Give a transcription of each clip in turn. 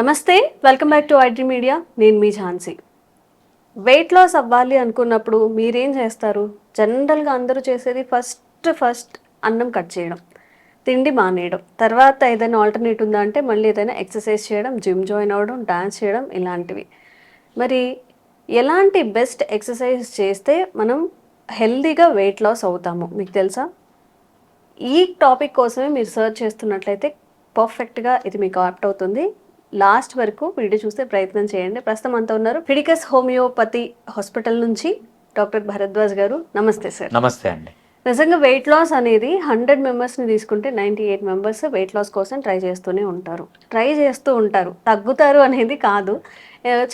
నమస్తే welcome back to IT media నేను మీ ఝాన్సీ. వెయిట్ లాస్ అవ్వాలి అనుకున్నప్పుడు మీరేం చేస్తారు? జనరల్గా అందరూ చేసేది ఫస్ట్ ఫస్ట్ అన్నం కట్ చేయడం తిండి మానేయడం తర్వాత ఏదైనా ఆల్టర్నేట్ ఉందా అంటే మళ్ళీ ఏదైనా ఎక్సర్సైజ్ చేయడం జిమ్ జాయిన్ అవ్వడం డాన్స్ చేయడం ఇలాంటివి. మరి ఎలాంటి బెస్ట్ ఎక్సర్సైజ్ చేస్తే మనం హెల్దీగా వెయిట్ లాస్ అవుతాము? మీకు తెలుసా? ఈ టాపిక్ కోసమే మీరు సర్చ్ చేస్తున్నట్లయితే పర్ఫెక్ట్గా ఇది మీకు ఆప్ట్ అవుతుంది. లాస్ట్ వరకు వీడియో చూసే ప్రయత్నం చేయండి. ప్రస్తుతం అంతా ఉన్నారు ఫిడికస్ హోమియోపతి హాస్పిటల్ నుంచి డాక్టర్ భరద్వాజ్ గారు. నమస్తే సార్. నమస్తే అండి. నిజంగా వెయిట్ లాస్ అనేది హండ్రెడ్ మెంబర్స్ని తీసుకుంటే ninety eight members weight loss కోసం ట్రై చేస్తూనే ఉంటారు. ట్రై చేస్తూ ఉంటారు. తగ్గుతారు అనేది కాదు.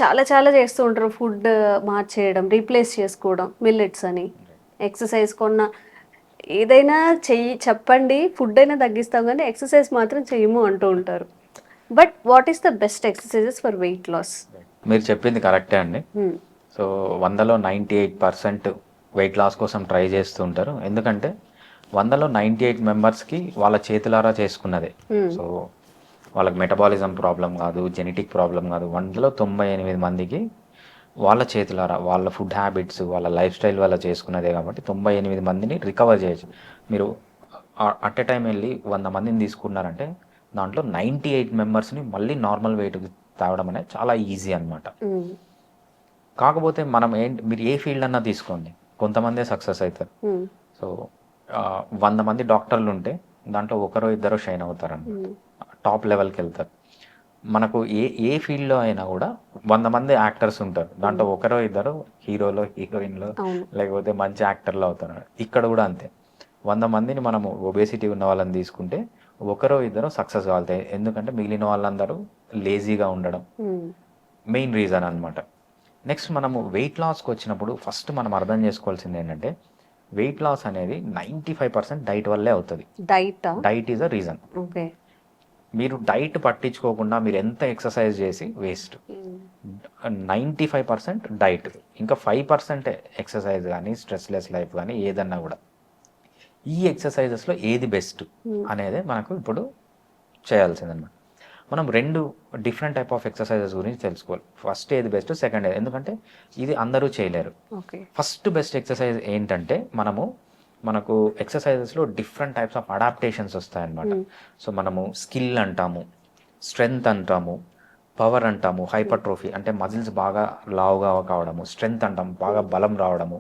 చాలా చాలా చేస్తూ ఉంటారు. ఫుడ్ మార్చేయడం రీప్లేస్ చేసుకోవడం మిల్లెట్స్ అని ఎక్సర్సైజ్ కొన్న ఏదైనా చెయ్యి చెప్పండి. ఫుడ్ అయినా తగ్గిస్తాం కానీ ఎక్సర్సైజ్ మాత్రం చెయ్యము అంటూ ఉంటారు. But what is the best exercises for weight loss మీరు చెప్పింది కరెక్టే అండి. Hmm. సో వందలో ninety eight percent weight loss కోసం ట్రై చేస్తూ ఉంటారు. ఎందుకంటే వందలో నైంటీ ఎయిట్ మెంబర్స్కి వాళ్ళ చేతులారా చేసుకున్నదే. సో వాళ్ళకి మెటబాలిజం ప్రాబ్లం కాదు జెనెటిక్ ప్రాబ్లం కాదు. వందలో తొంభై ఎనిమిది మందికి వాళ్ళ చేతులారా వాళ్ళ ఫుడ్ హ్యాబిట్స్ వాళ్ళ లైఫ్ స్టైల్ వల్ల చేసుకున్నదే కాబట్టి తొంభై ఎనిమిది మందిని రికవర్ చేయొచ్చు. మీరు అట్ ఎ టైం వెళ్ళి వంద మందిని తీసుకున్నారంటే దాంట్లో నైంటీ ఎయిట్ మెంబర్స్ని మళ్ళీ నార్మల్ వెయిట్కి తేవడం అనేది చాలా ఈజీ అన్నమాట. కాకపోతే మనం ఏంటి మీరు ఏ ఫీల్డ్ అన్నా తీసుకోండి. కొంతమందే సక్సెస్ అవుతారు. సో వంద మంది డాక్టర్లు ఉంటే దాంట్లో ఒకరో ఇద్దరు షైన్ అవుతారని టాప్ లెవెల్కి వెళ్తారు. మనకు ఏ ఏ ఫీల్డ్లో అయినా కూడా వంద మంది యాక్టర్స్ ఉంటారు. దాంట్లో ఒకరో ఇద్దరు హీరోలో హీరోయిన్లో లేకపోతే మంచి యాక్టర్లు అవుతారు. ఇక్కడ కూడా అంతే. వంద మందిని మనము ఒబేసిటీ ఉన్న వాళ్ళని తీసుకుంటే ఒకరో ఇద్దరు సక్సెస్ కావాలి. ఎందుకంటే మిగిలిన వాళ్ళందరూ లేజీగా ఉండడం Hmm. మెయిన్ రీజన్ అన్నమాట. నెక్స్ట్ మనము వెయిట్ లాస్కి వచ్చినప్పుడు ఫస్ట్ మనం అర్థం చేసుకోవాల్సింది ఏంటంటే వెయిట్ లాస్ అనేది నైంటీ ఫైవ్ పర్సెంట్ డైట్ వల్లే అవుతుంది. Diet? Diet is a reason. Okay. మీరు డైట్ పట్టించుకోకుండా మీరు ఎంత ఎక్సర్సైజ్ చేసి waste. Ninety five percent diet. ఇంకా ఫైవ్ పర్సెంట్ ఎక్సర్సైజ్ కానీ స్ట్రెస్లెస్ లైఫ్ కానీ ఏదన్నా కూడా. ఈ ఎక్సర్సైజెస్లో ఏది బెస్ట్ అనేది మనకు ఇప్పుడు చేయాల్సిందన్నమాట. మనం రెండు డిఫరెంట్ టైప్ ఆఫ్ ఎక్సర్సైజెస్ గురించి తెలుసుకోవాలి. ఫస్ట్ ఏది బెస్ట్ సెకండ్ ఏది? ఎందుకంటే ఇది అందరూ చేయలేరు. ఓకే ఫస్ట్ బెస్ట్ ఎక్సర్సైజ్ ఏంటంటే మనము మనకు ఎక్సర్సైజెస్లో డిఫరెంట్ టైప్స్ ఆఫ్ అడాప్టేషన్స్ వస్తాయన్నమాట. సో మనము స్కిల్ అంటాము స్ట్రెంగ్త్ అంటాము పవర్ అంటాము హైపర్ట్రోఫీ అంటే మజిల్స్ బాగా లావుగా కావడము స్ట్రెంగ్త్ అంటాము బాగా బలం రావడము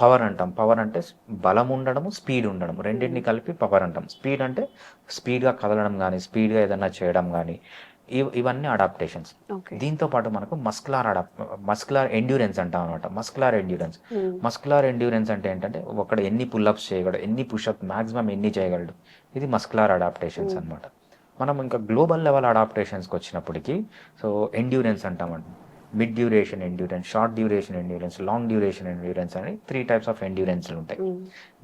పవర్ అంటాం. పవర్ అంటే బలం ఉండడము స్పీడ్ ఉండడం రెండింటిని కలిపి పవర్ అంటాం. స్పీడ్ అంటే స్పీడ్గా కదలడం కానీ స్పీడ్గా ఏదైనా చేయడం కానీ ఇవ్- ఇవన్నీ అడాప్టేషన్స్. దీంతో పాటు మనకు మస్కులార్ అడాప్ మస్కులార్ ఎండ్యూరెన్స్ అంటాం అనమాట మస్కులార్ ఎండ్యూరెన్స్. మస్కులార్ ఎండ్యూరెన్స్ అంటే ఏంటంటే ఒకడు ఎన్ని పుల్అప్స్ చేయగలడు ఎన్ని పుషప్ మాక్సిమం ఎన్ని చేయగలడు. ఇది మస్కులార్ అడాప్టేషన్స్ అన్నమాట. మనం ఇంకా గ్లోబల్ లెవెల్ అడాప్టేషన్స్కి వచ్చినప్పటికీ సో ఎండ్యూరెన్స్ అంటామండి mid duration endurance short duration endurance long duration endurance అని త్రీ టైప్స్ ఆఫ్ ఎండ్యూరెన్స్లు ఉంటాయి.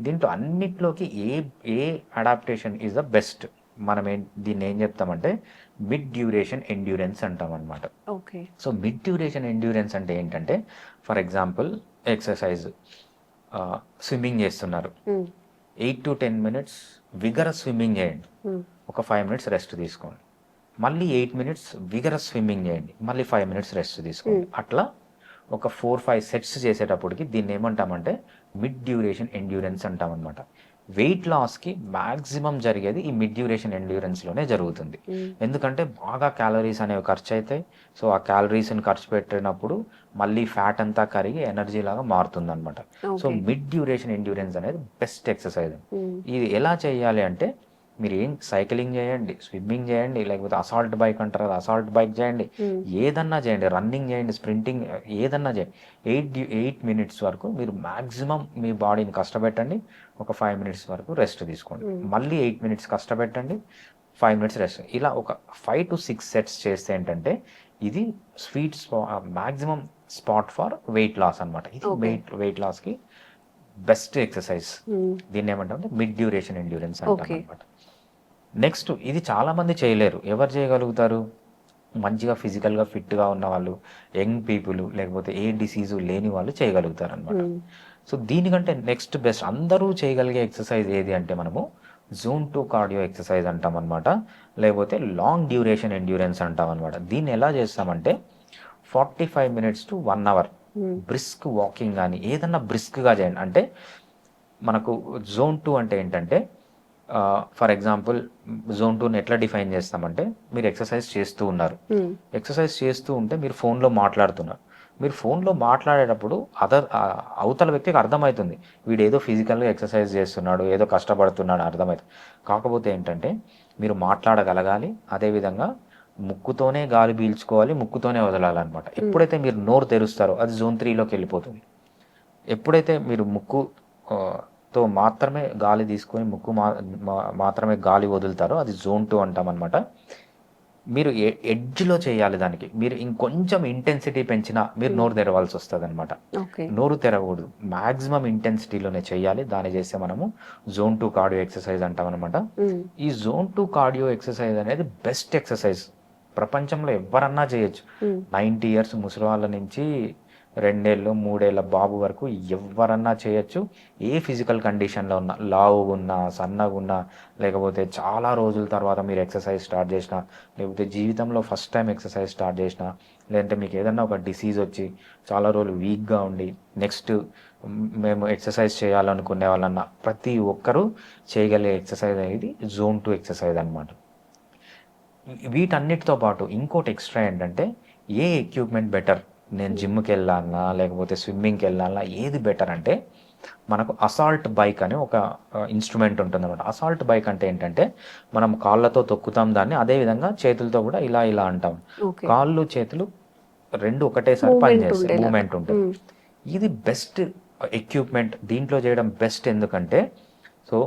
దీంట్లో అన్నిట్లోకి ఏ ఏ అడాప్టేషన్ ఈజ్ ద బెస్ట్ మనం ఏం దీన్ని ఏం చెప్తామంటే మిడ్ డ్యూరేషన్ ఎండ్యూరెన్స్ అంటాం అనమాట okay so mid duration endurance అంటే ఏంటంటే ఫర్ ఎగ్జాంపుల్ ఎక్సర్సైజ్ స్విమ్మింగ్ చేస్తున్నారు. Eight to ten minutes vigorous swimming చేయండి. ఒక ఫైవ్ మినిట్స్ రెస్ట్ తీసుకోండి. మళ్ళీ ఎయిట్ మినిట్స్ విగరస్ స్విమ్మింగ్ చేయండి. మళ్ళీ ఫైవ్ మినిట్స్ రెస్ట్ తీసుకోండి. అట్లా ఒక ఫోర్ ఫైవ్ సెట్స్ చేసేటప్పటికి దీన్ని ఏమంటామంటే మిడ్ డ్యూరేషన్ ఎండ్యూరెన్స్ అంటాం అనమాట వెయిట్ లాస్కి మ్యాక్సిమం జరిగేది ఈ మిడ్ డ్యూరేషన్ ఎండ్యూరెన్స్లోనే జరుగుతుంది. ఎందుకంటే బాగా క్యాలరీస్ అనేవి ఖర్చు అవుతాయి. సో ఆ క్యాలరీస్ని ఖర్చు పెట్టినప్పుడు మళ్ళీ ఫ్యాట్ అంతా కరిగి ఎనర్జీ లాగా మారుతుంది అనమాట సో. మిడ్ డ్యూరేషన్ ఎండ్యూరెన్స్ అనేది బెస్ట్ ఎక్సర్సైజ్ ఇది ఎలా చేయాలి అంటే మీరు ఏం సైక్లింగ్ చేయండి స్విమ్మింగ్ చేయండి లేకపోతే అసాల్ట్ బైక్ అంటారు కదా అసాల్ట్ బైక్ చేయండి. ఏదన్నా చేయండి రన్నింగ్ చేయండి స్ప్రింటింగ్ ఏదన్నా చేయండి. ఎయిట్ ఎయిట్ మినిట్స్ వరకు మీరు మాక్సిమం మీ బాడీని కష్టపెట్టండి ఒక ఫైవ్ మినిట్స్ వరకు రెస్ట్ తీసుకోండి. మళ్ళీ ఎయిట్ మినిట్స్ కష్టపెట్టండి ఫైవ్ మినిట్స్ రెస్ట్. ఇలా ఒక ఫైవ్ టు సిక్స్ సెట్స్ చేస్తే ఏంటంటే ఇది sweet spa maximum spot for weight loss అనమాట ఇది. వెయిట్ వెయిట్ లాస్కి బెస్ట్ ఎక్సర్సైజ్ దీన్ని ఏమంటాం? మిడ్ డ్యూరేషన్ ఎండ్యూరెన్స్ అంటాం. అనమాట నెక్స్ట్ ఇది చాలా మంది చేయలేరు. ఎవరు చేయగలుగుతారు? మంచిగా ఫిజికల్గా ఫిట్గా ఉన్న వాళ్ళు యంగ్ పీపుల్ లేకపోతే ఏ డిసీజు లేని వాళ్ళు చేయగలుగుతారు అనమాట సో దీనికంటే నెక్స్ట్ బెస్ట్ అందరూ చేయగలిగే ఎక్సర్సైజ్ ఏది అంటే మనము జోన్ టూ కార్డియో ఎక్సర్సైజ్ అంటాం అనమాట లేకపోతే లాంగ్ డ్యూరేషన్ ఎండ్యూరెన్స్ అంటాం అనమాట దీన్ని ఎలా చేస్తామంటే forty five minutes to one hour brisk walking కానీ ఏదన్నా బ్రిస్క్గా చేయండి అంటే మనకు జోన్ టూ అంటే ఏంటంటే ఫర్ ఎగ్జాంపుల్ జోన్ టూని ఎట్లా డిఫైన్ చేస్తామంటే మీరు ఎక్సర్సైజ్ చేస్తూ ఉన్నారు. ఎక్సర్సైజ్ చేస్తూ ఉంటే మీరు ఫోన్లో మాట్లాడుతున్నారు. మీరు ఫోన్లో మాట్లాడేటప్పుడు అదర్ అవతల వ్యక్తికి అర్థమవుతుంది వీడు ఏదో ఫిజికల్గా ఎక్సర్సైజ్ చేస్తున్నాడు ఏదో కష్టపడుతున్నాడు అర్థమవుతుంది కాకపోతే ఏంటంటే మీరు మాట్లాడగలగాలి అదేవిధంగా ముక్కుతోనే గాలి పీల్చుకోవాలి ముక్కుతోనే వదలాలన్నమాట. ఎప్పుడైతే మీరు నోరు తెరుస్తారో అది జోన్ త్రీలోకి వెళ్ళిపోతుంది. ఎప్పుడైతే మీరు ముక్కు తో మాత్రమే గాలి తీసుకొని ముక్కు మాత్రమే గాలి వదులుతారో అది జోన్ టూ అంటాం అనమాట మీరు ఎడ్జ్లో చేయాలి దానికి. మీరు ఇంకొంచెం ఇంటెన్సిటీ పెంచినా మీరు నోరు తెరవాల్సి వస్తుంది అనమాట ఓకే. నోరు తెరవకూడదు. మాక్సిమం ఇంటెన్సిటీలోనే చేయాలి. దాన్ని చేస్తే మనము జోన్ టూ కార్డియో ఎక్సర్సైజ్ అంటాం అనమాట ఈ జోన్ టూ కార్డియో ఎక్సర్సైజ్ అనేది బెస్ట్ ఎక్సర్సైజ్. ప్రపంచంలో ఎవరన్నా చేయొచ్చు. నైంటీ ఇయర్స్ ముసలి వాళ్ళ నుంచి రెండేళ్ళు మూడేళ్ళ బాబు వరకు ఎవరన్నా చేయొచ్చు. ఏ ఫిజికల్ కండిషన్లో ఉన్నా లావు ఉన్నా సన్నగా ఉన్నా లేకపోతే చాలా రోజుల తర్వాత మీరు ఎక్సర్సైజ్ స్టార్ట్ చేసినా లేకపోతే జీవితంలో ఫస్ట్ టైం ఎక్సర్సైజ్ స్టార్ట్ చేసినా లేదంటే మీకు ఏదన్నా ఒక డిసీజ్ వచ్చి చాలా రోజులు వీక్గా ఉండి నెక్స్ట్ మేము ఎక్సర్సైజ్ చేయాలనుకునే వాళ్ళన్నా ప్రతి ఒక్కరూ చేయగలిగే ఎక్సర్సైజ్ అనేది జోన్ టూ ఎక్సర్సైజ్ అనమాట వీటన్నిటితో పాటు ఇంకోటి ఎక్స్ట్రా ఏంటంటే ఏ ఎక్విప్మెంట్ బెటర్ నేను జిమ్కి వెళ్ళాలన్నా లేకపోతే స్విమ్మింగ్కి వెళ్ళాలన్నా ఏది బెటర్ అంటే మనకు అసాల్ట్ బైక్ అని ఒక ఇన్స్ట్రుమెంట్ ఉంటుంది అనమాట అసాల్ట్ బైక్ అంటే ఏంటంటే మనం కాళ్ళతో తొక్కుతాం దాన్ని అదేవిధంగా చేతులతో కూడా ఇలా ఇలా అంటాం. కాళ్ళు చేతులు రెండు ఒకటేసారి పనిచేస్తాయి. మూమెంట్ ఉంటుంది మ్మ్. ఇది బెస్ట్ ఎక్విప్మెంట్ దీంట్లో చేయడం బెస్ట్ ఎందుకంటే సో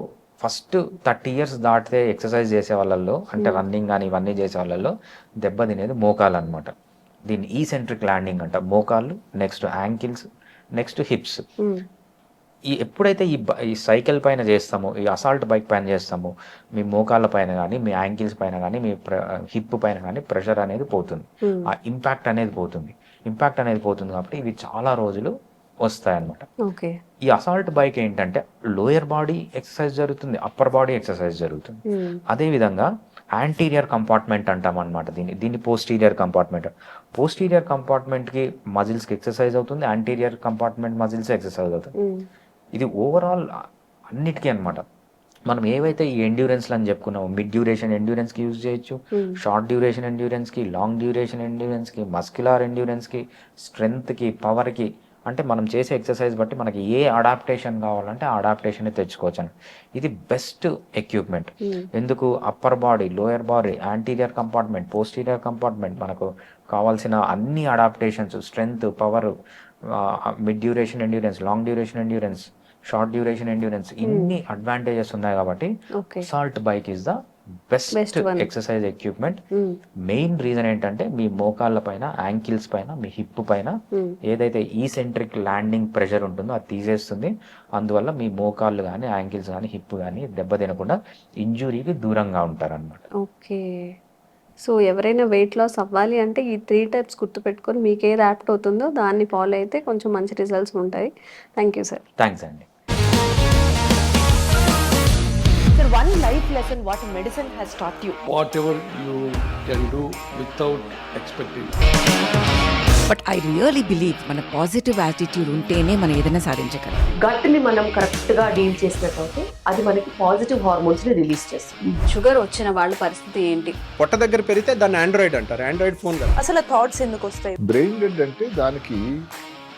ఫస్ట్ థర్టీ ఇయర్స్ దాటితే ఎక్సర్సైజ్ చేసే వాళ్ళల్లో అంటే రన్నింగ్ కానీ ఇవన్నీ చేసే వాళ్ళల్లో దెబ్బ తినేది మోకాలు అనమాట దీన్ని ఈ సెంట్రిక్ ల్యాండింగ్ అంట. మోకాళ్ళు నెక్స్ట్ యాంకిల్స్ నెక్స్ట్ హిప్స్. మ్మ్. ఈ ఎప్పుడైతే ఈ ఈ సైకిల్ పైన చేస్తామో ఈ అసాల్ట్ బైక్ పైన చేస్తామో మీ మోకాళ్ళ పైన కానీ మీ యాంకిల్స్ పైన కానీ మీ హిప్ పైన కానీ ప్రెషర్ అనేది పోతుంది. మ్మ్. ఆ ఇంపాక్ట్ అనేది పోతుంది. ఇంపాక్ట్ అనేది పోతుంది కాబట్టి ఇవి చాలా రోజులు వస్తాయి అన్నమాట ఓకే ఈ అసాల్ట్ బైక్ ఏంటంటే లోయర్ బాడీ ఎక్సర్సైజ్ జరుగుతుంది అప్పర్ బాడీ ఎక్సర్సైజ్ జరుగుతుంది మ్మ్. అదేవిధంగా యాంటీరియర్ కంపార్ట్మెంట్ అంటాం అనమాట దీన్ని దీన్ని పోస్టీరియర్ కంపార్ట్మెంట్ పోస్టీరియర్ కంపార్ట్మెంట్కి మజిల్స్కి ఎక్సర్సైజ్ అవుతుంది యాంటీరియర్ కంపార్ట్మెంట్ మజిల్స్ ఎక్సర్సైజ్ అవుతుంది మ్మ్. ఇది ఓవరాల్ అన్నిటికీ అన్నమాట మనం ఏవైతే ఈ ఎండ్యూరెన్స్లు అని చెప్పుకున్నామో మిడ్ డ్యూరేషన్ ఎండ్యూరెన్స్కి యూజ్ చేయొచ్చు Hmm. షార్ట్ డ్యూరేషన్ ఎండ్యూరెన్స్కి లాంగ్ డ్యూరేషన్ ఎండ్యూరెన్స్కి మస్క్యులర్ ఎండ్యూరెన్స్కి స్ట్రెంగ్త్కి పవర్కి అంటే మనం చేసే ఎక్సర్సైజ్ బట్టి మనకి ఏ అడాప్టేషన్ కావాలంటే ఆ అడాప్టేషన్ తెచ్చుకోవచ్చు అని ఇది బెస్ట్ ఎక్విప్మెంట్. ఎందుకు? Upper body lower body anterior compartment posterior compartment మనకు కావాల్సిన అన్ని adaptations strength power mid duration endurance long duration endurance short duration endurance ఇన్ని అడ్వాంటేజెస్ ఉన్నాయి కాబట్టి salt bike is the best. Exercise equipment. Main reason ఏంటంటే మీ మోకాళ్ళ పైన యాంకిల్స్ పైన మీ హిప్ పైన మ్మ్. ఏదైతే ఈ సెంట్రిక్ ల్యాండింగ్ ప్రెషర్ ఉంటుందో అది తీసేస్తుంది. అందువల్ల మీ మోకాళ్ళు కానీ యాంకిల్స్ కానీ హిప్ కానీ దెబ్బ తినకుండా ఇంజురీకి దూరంగా ఉంటారన్నమాట. ఓకే. సో ఎవరైనా వెయిట్ లాస్ అవ్వాలి అంటే ఈ త్రీ టైప్స్ గుర్తుపెట్టుకొని మీకు ఏది యాప్ట్ అవుతుందో దాన్ని ఫాలో అయితే కొంచెం మంచి రిజల్ట్స్ ఉంటాయి. థ్యాంక్ యూ సార్ థ్యాంక్స్ అండి. One life lesson what medicine has taught you. whatever you can do without expecting. But I really believe మన పాజిటివ్ యాటిట్యూడ్ ఉంటేనే మనం ఏదైనా సాధించగలం. గట్ని మనం కరెక్ట్గా డీల్ చేసినట్లయితే అది మనకి పాజిటివ్ హార్మోన్స్ని రిలీజ్ చేస్తుంది. షుగర్ వచ్చిన వాళ్ళ పరిస్థితి ఏంటి? పొట్ట దగ్గర పెరిగితే దాన్ని ఆండ్రాయిడ్ అంటారు ఆండ్రాయిడ్ ఫోన్ అసలు థాట్స్ ఎందుకు వస్తాయి? బ్రెయిన్ డెడ్ అంటే దానికి